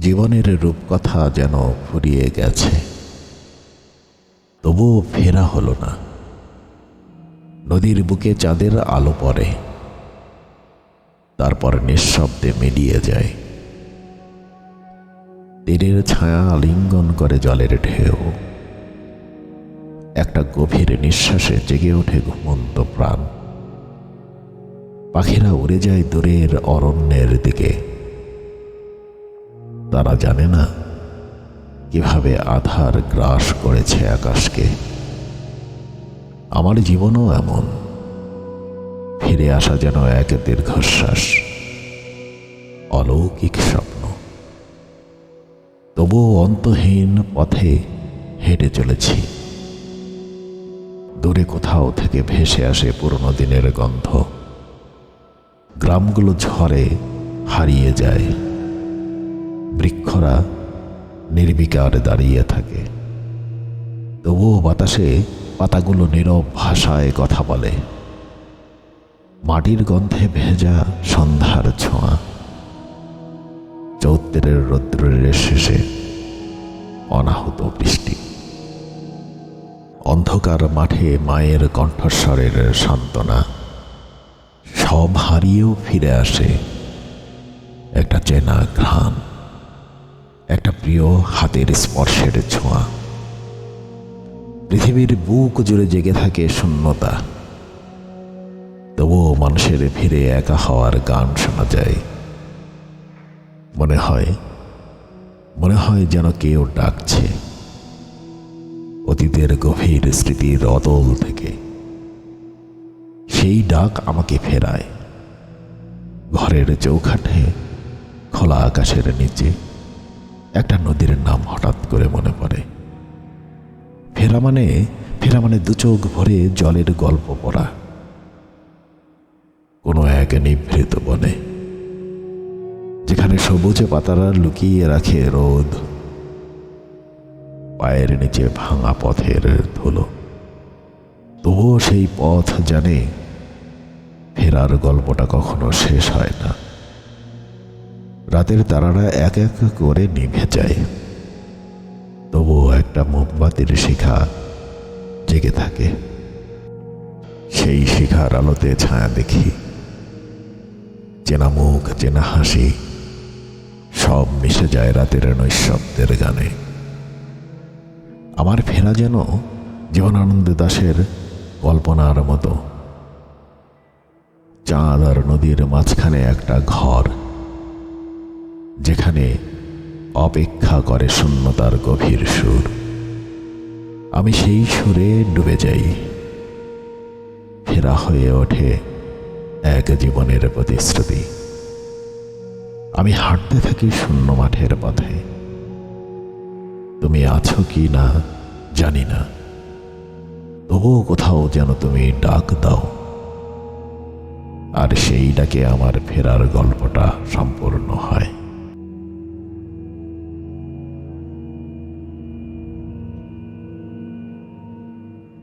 জীবনের রূপকথা যেন ফুরিয়ে গেছে। তবুও ফেরা হলো না। নদীর বুকে চাঁদের আলো পড়ে। তারপর নিঃশব্দে মিলিয়ে যায়। তীরের ছায়া আলিঙ্গন করে জলের ঢেউ। একটা গভীর নিঃশ্বাসে জেগে ওঠে ঘুমন্ত প্রাণ। পাখিরা উড়ে যায় দূরের অরণ্যের দিকে। তারা জানে না কীভাবে আধার গ্রাস করেছে আকাশকে। আমার জীবনও এমন। ফিরে আসা যেন এক দীর্ঘশ্বাস, অলৌকিক স্বপ্ন। তবুও অন্তহীন পথে হেঁটে চলেছি। দূরে কোথাও থেকে ভেসে আসে পুরনো দিনের গন্ধ। গ্রামগুলো ঝড়ে হারিয়ে যায়। বৃক্ষরা নির্বিকার দাঁড়িয়ে থাকে। তবুও বাতাসে পাতাগুলো নীরব ভাষায় কথা বলে। মাটির গন্ধে ভেজা সন্ধ্যার ছোঁয়া। চৌত্তরের রৌদ্রের শেষে অনাহত বৃষ্টি। অন্ধকার মাঠে মায়ের কণ্ঠস্বরের সান্ত্বনা। সব হারিয়েও ফিরে আসে একটা চেনা ঘ্রাণ। একটা প্রিয় হাতের স্পর্শের ছোঁয়া। পৃথিবীর বুক জুড়ে জেগে থাকে শূন্যতা। তবুও মানুষের ফিরে একা হওয়ার গান শোনা যায়। মনে হয় মনে হয় যেন কেউ ডাকছে। অতীতের গভীর স্মৃতির অতল থেকে। সেই ডাক আমাকে ফেরায়। ঘরের চৌখাটে খোলা আকাশের নিচে। একটা নদীর নাম হঠাৎ করে মনে পড়ে। ফেরা মানে ফেরা মানে দু চোখ ভরে জলের গল্প পড়া। কোনো এক নিভৃত বনে, যেখানে সবুজে পাতারা লুকিয়ে রাখে রোদ। পায়ের নিচে ভাঙা পথের ধুলো। তবুও সেই পথ জানে, ফেরার গল্পটা কখনো শেষ হয় না। রাতের তারারা এক এক করে নিভে যায়। তবুও একটা মোমবাতির শিখা জেগে থাকে। সেই শিখার আলোতে ছায়া দেখি। চেনা মুখ, চেনা হাসি, সব মিশে যায় রাতের নৈশব্দের গানে। আমার ফেরা যেন জীবনানন্দ দাসের কল্পনার মতো। চাঁদ আর নদীর মাঝখানে একটা ঘর। যেখানে অপেক্ষা করে শূন্যতার গভীর সুর। আমি সেই সুরে ডুবে যাই। ফেরা হয়ে ওঠে এক জীবনের প্রতিশ্রুতি। আমি হাঁটতে থাকি শূন্য মাঠের পথে। তুমি আছো কি না, জানি না। তবুও কোথাও যেন তুমি ডাক দাও। আর সেই ডাকে আমার ফেরার গল্পটা সম্পূর্ণ হয়।